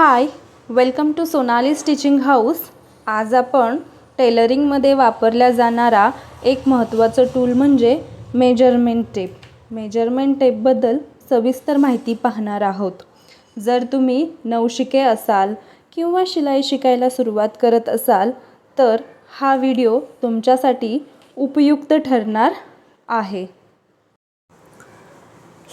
Hi welcome to Sonali stitching house आज आपण टेलरिंगमध्ये वापरल्या जाणारा एक महत्त्वाचं टूल म्हणजे मेजरमेंट टेप मेजरमेंट टेपबद्दल सविस्तर माहिती पाहणार आहोत. जर तुम्ही नवशिके असाल किंवा शिलाई शिकायला सुरुवात करत असाल तर हा व्हिडिओ तुमच्यासाठी उपयुक्त ठरणार आहे.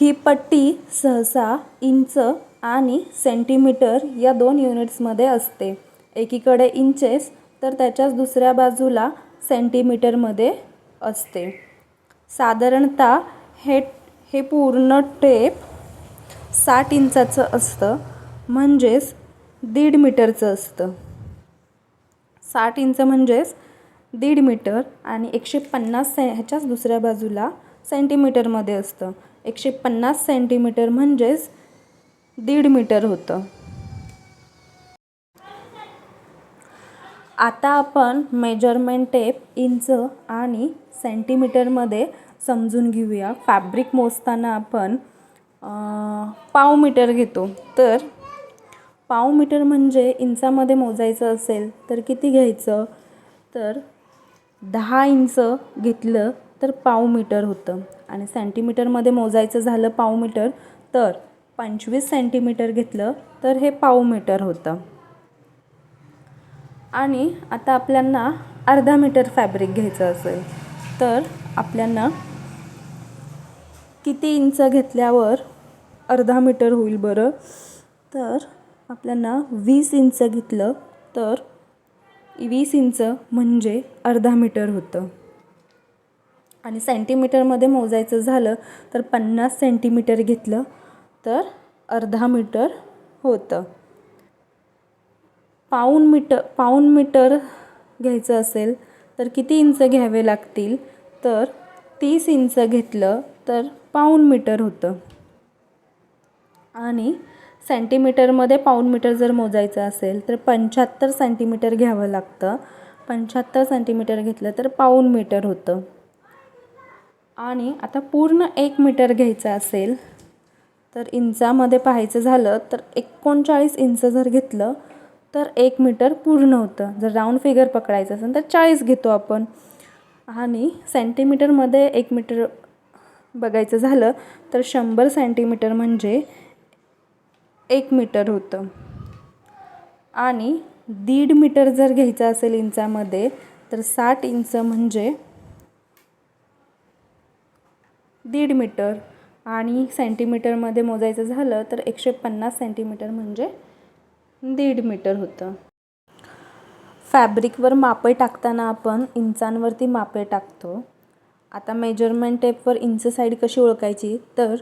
ही पट्टी सहसा इंच आणि सेंटीमीटर या दोन युनिट्समध्ये असते. एकीकडे इंचेस तर त्याच्याच दुसऱ्या बाजूला सेंटीमीटरमध्ये असते. साधारणतः हे हे पूर्ण टेप साठ इंचाचं असतं म्हणजेच दीड मीटरचं असतं. साठ इंच म्हणजेच दीड मीटर आणि एकशे पन्नास से ह्याच्याच दुसऱ्या बाजूला सेंटीमीटरमध्ये असतं. एकशे पन्नास सेंटीमीटर म्हणजेच दीड मीटर होतं. आता आपण मेजरमेंट टेप इंच आणि सेंटीमीटरमध्ये समजून घेऊया. फॅब्रिक मोजताना आपण पाव मीटर घेतो. तर पाव मीटर म्हणजे इंचामध्ये मोजायचं असेल तर किती घ्यायचं? तर दहा इंच घेतलं तर पाव मीटर होतं. आणि सेंटीमीटरमध्ये मोजायचं झालं पाव मीटर तर पंचवीस सेंटीमीटर घेतलं तर हे पाव मीटर होतं. आणि आता आपल्यांना अर्धा मीटर फॅब्रिक घ्यायचं असेल तर आपल्यांना किती इंच घेतल्यावर अर्धा मीटर होईल बरं? तर आपल्यांना वीस इंच घेतलं तर वीस इंच म्हणजे अर्धा मीटर होतं. आणि सेंटीमीटरमध्ये मोजायचं झालं तर पन्नास सेंटीमीटर घेतलं तर अर्धा मीटर होतं. पाऊण मीटर पाऊण मीटर घ्यायचं असेल तर किती इंच घ्यावे लागतील? तर तीस इंच घेतलं तर पाऊण मीटर होतं. आणि सेंटीमीटरमध्ये पाऊण मीटर जर मोजायचं असेल तर पंच्याहत्तर सेंटीमीटर घ्यावं लागतं. पंच्याहत्तर सेंटीमीटर घेतलं तर पाऊण मीटर होतं. आणि आता पूर्ण एक मीटर घ्यायचं असेल तर इंचामध्ये पाहायचं झालं तर एकोणचाळीस इंच जर घेतलं तर एक मीटर पूर्ण होतं. जर राऊंड फिगर पकडायचं असेल तर चाळीस घेतो आपण. आणि सेंटीमीटरमध्ये एक मीटर बघायचं झालं तर शंभर सेंटीमीटर म्हणजे एक मीटर होतं. आणि दीड मीटर जर घ्यायचं असेल इंचामध्ये तर साठ इंच म्हणजे दीड मीटर आणि सेंटीमीटरमध्ये मोजायचं झालं तर एकशे पन्नास सेंटीमीटर म्हणजे दीड मीटर होतं. फॅब्रिकवर मापे टाकताना आपण इंचांवरती मापे टाकतो. आता मेजरमेंट टेपवर इंच साईड कशी ओळखायची? तर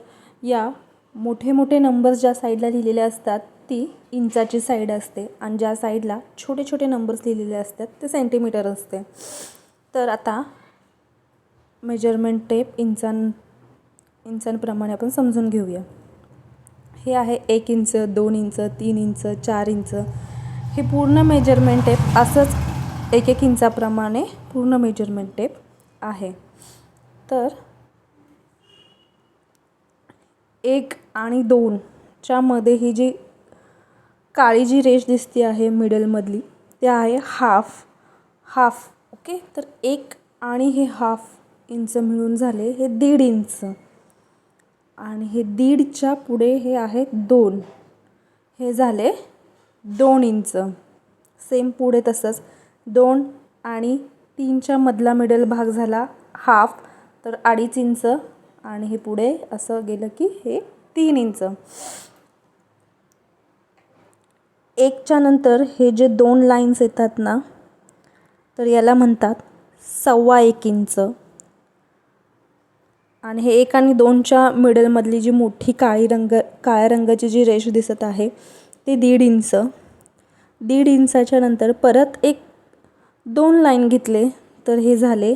या मोठे मोठे नंबर्स ज्या साईडला लिहिलेले असतात ती इंचाची साईड असते आणि ज्या साईडला छोटे छोटे नंबर्स लिहिलेले असतात ते सेंटीमीटर असते. तर आता मेजरमेंट टेप इंचां इंचांप्रमाणे आपण समजून घेऊया. हे आहे एक इंच दोन इंच तीन इंच चार इंच. हे पूर्ण मेजरमेंट टेप असंच एक एक इंचाप्रमाणे पूर्ण मेजरमेंट टेप आहे. तर एक आणि दोनच्या मध्ये ही जी काळी जी रेष दिसते आहे मिडलमधली ते आहे हाफ हाफ ओके तर एक आणि हे हाफ इंच मिळून झाले हे दीड इंच. आणि हे दीडच्या पुढे हे आहे दोन. हे झाले दोन इंच. सेम पुढे तसंच. दोन आणि तीनच्या मधला मिडल भाग झाला हाफ. तर अडीच इंच. आणि हे पुढे असं गेलं की हे तीन इंच. एकच्या नंतर हे जे दोन लाईन्स येतात ना तर याला म्हणतात सव्वा एक इंच. आणि हे एक आणि दोनच्या मिडलमधली जी मोठी काळी रंग काळ्या रंगाची जी रेष दिसत आहे ती दीड इंच. दीड इंचाच्या नंतर परत एक दोन लाईन घेतले तर हे झाले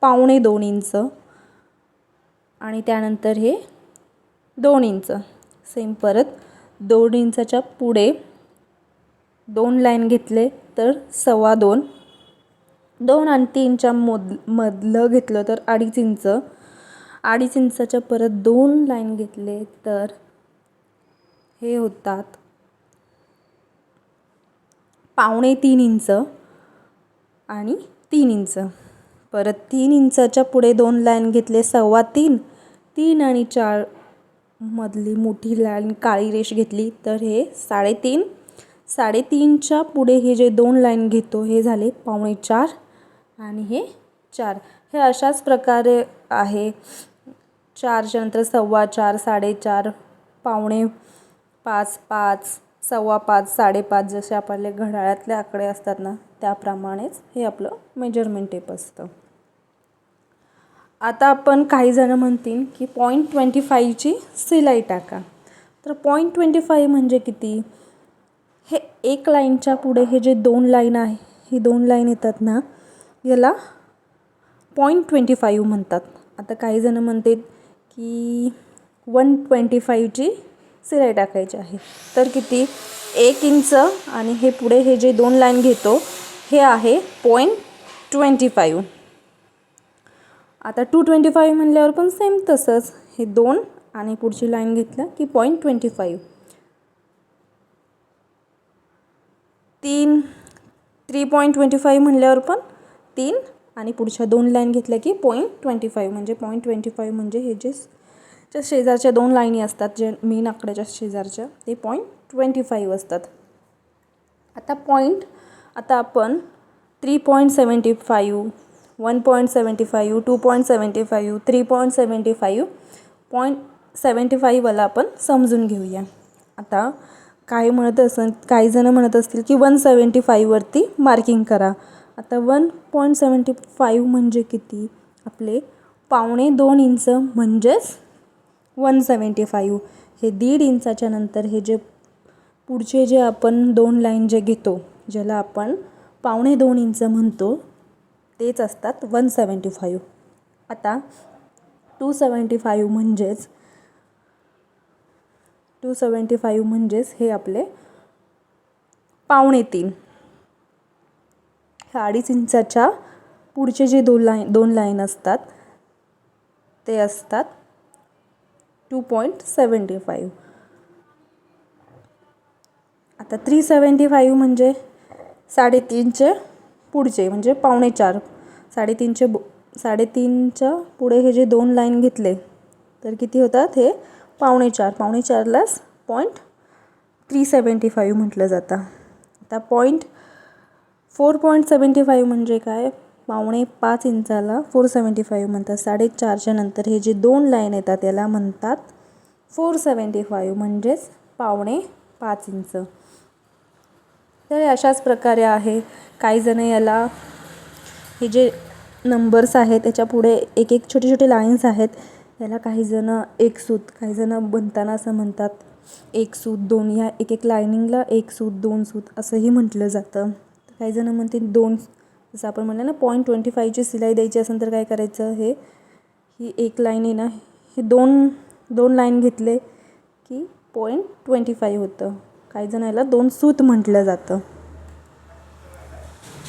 पावणे दोन इंच. आणि त्यानंतर हे दोन इंच. सेम परत दोन इंचाच्या पुढे दोन लाईन घेतले तर सव्वा दोन. दोन आणि तीनच्या मोद मधलं घेतलं तर अडीच इंच. अडीच इंचाच्या परत दोन लाईन घेतले तर हे होतात पावणे तीन इंच आणि तीन इंच. परत तीन इंचाच्या पुढे दोन लाईन घेतले सव्वा तीन. तीन आणि चार मधली मोठी लाईन काळी रेष घेतली तर हे साडेतीन. साडेतीनच्या पुढे हे जे दोन लाईन घेतो हे झाले पावणे चार आणि हे चार. हे अशाच प्रकारे आहे. चारच्या नंतर सव्वा चार साडेचार पावणे पाच पाच सव्वा पाच साडेपाच जसे आपले घड्याळातले आकडे असतात ना त्याप्रमाणेच हे आपलं मेजरमेंट टेप असतं. आता आपण काही जणं म्हणतील की पॉईंट ट्वेंटी फाईव्हची सिलाई टाका. तर पॉईंट ट्वेंटी फाईव्ह म्हणजे किती? हे एक लाईनच्या पुढे हे जे दोन लाईन आहे ही दोन लाईन येतात ना याला पॉईंट ट्वेंटी फाईव्ह म्हणतात. आता काही जणं म्हणतात की वन ट्वेंटी फाईव्हची सिलाई टाकायची आहे. तर किती? एक इंच आणि हे पुढे हे जे दोन लाईन घेतो हे आहे पॉईंट ट्वेंटी फाईव्ह आता टू ट्वेंटी फाईव्ह म्हणल्यावर पण सेम तसंच. हे दोन आणि पुढची लाईन घेतलं की पॉईंट ट्वेंटी फाईव्ह तीन थ्री पॉईंट ट्वेंटी फाईव्ह म्हणल्यावर पण तीन आणि पुढच्या दोन लाईन घेतल्या की पॉईंट ट्वेंटी फाईव्ह म्हणजे पॉईंट ट्वेंटी फाईव्ह म्हणजे हे जे ज्या शेजारच्या दोन लाईनी असतात जे मेन आकड्याच्या शेजारच्या ते पॉईंट ट्वेंटी फाईव्ह असतात. आता पॉईंट आता आपण three point seventy five one point seventy five two point seventy five three point seventy five point seventy फाईव्हवाला आपण समजून घेऊया. आता काय म्हणत असं काही जणं म्हणत असतील की वन सेवन्टी फाईव्हवरती मार्किंग करा. आता वन पॉईंट सेवन्टी फाईव्ह म्हणजे किती? आपले पावणे दोन इंच म्हणजेच वन सेवन्टी फाईव्ह. हे दीड इंचाच्या नंतर हे जे पुढचे जे आपण दोन लाईन जे घेतो ज्याला आपण पावणे दोन इंच म्हणतो तेच असतात वन सेवन्टी फाईव्ह. आता टू सेवन्टी फाईव्ह म्हणजेच टू सेवन्टी फाईव्ह म्हणजेच हे आपले पावणे तीन. ह्या अडीच इंचाच्या पुढचे जे दोन लाईन दोन लाईन असतात ते असतात टू पॉईंट सेवन्टी फाईव्ह. आता थ्री सेवन्टी फाईव्ह म्हणजे साडेतीनचे पुढचे म्हणजे पावणे चार. साडेतीनचे बो साडेतीनच्या पुढे हे जे दोन लाईन घेतले तर किती होतात? हे पावणे चार. पावणे चारलाच पॉईंट थ्री सेवन्टी फाईव्ह म्हटलं जातं. आता point four point seventy five म्हणजे काय? पावणे पाच इंचाला फोर सेवन्टी फाईव्ह म्हणतात. साडेचारच्या नंतर हे जे दोन लाईन येतात याला म्हणतात फोर सेवन्टी फाईव्ह म्हणजेच पावणे पाच इंच. तर अशाच प्रकारे आहे. काही जण याला हे जे नंबर्स आहेत त्याच्या पुढे एक एक छोटे छोटे लाईन्स आहेत. याला काही जणं एक सूत काही जणं बनताना असं म्हणतात एक सूत दोन. ह्या एक एक लायनिंगला एक सूत दोन सूत असंही म्हटलं जातं. काही जणं म्हणतील दोन जसं आपण म्हणलं ना पॉईंट ट्वेंटी फाईव्हची सिलाई द्यायची असेल तर काय करायचं? हे ही एक लाईन आहे ना हे दोन दोन लाईन घेतले की पॉईंट ट्वेंटी फाईव्ह होतं. काही जण याला दोन सूत म्हटलं जातं.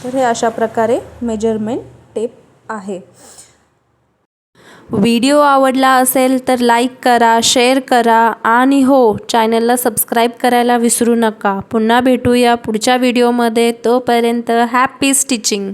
तर हे अशा प्रकारे मेजरमेंट टेप आहे. व्हिडिओ आवडला असेल तर लाईक करा शेअर करा आणि हो चॅनलला सबस्क्राईब करायला विसरू नका. पुन्हा भेटूया पुढच्या व्हिडिओमध्ये. तोपर्यंत हॅपी स्टिचिंग!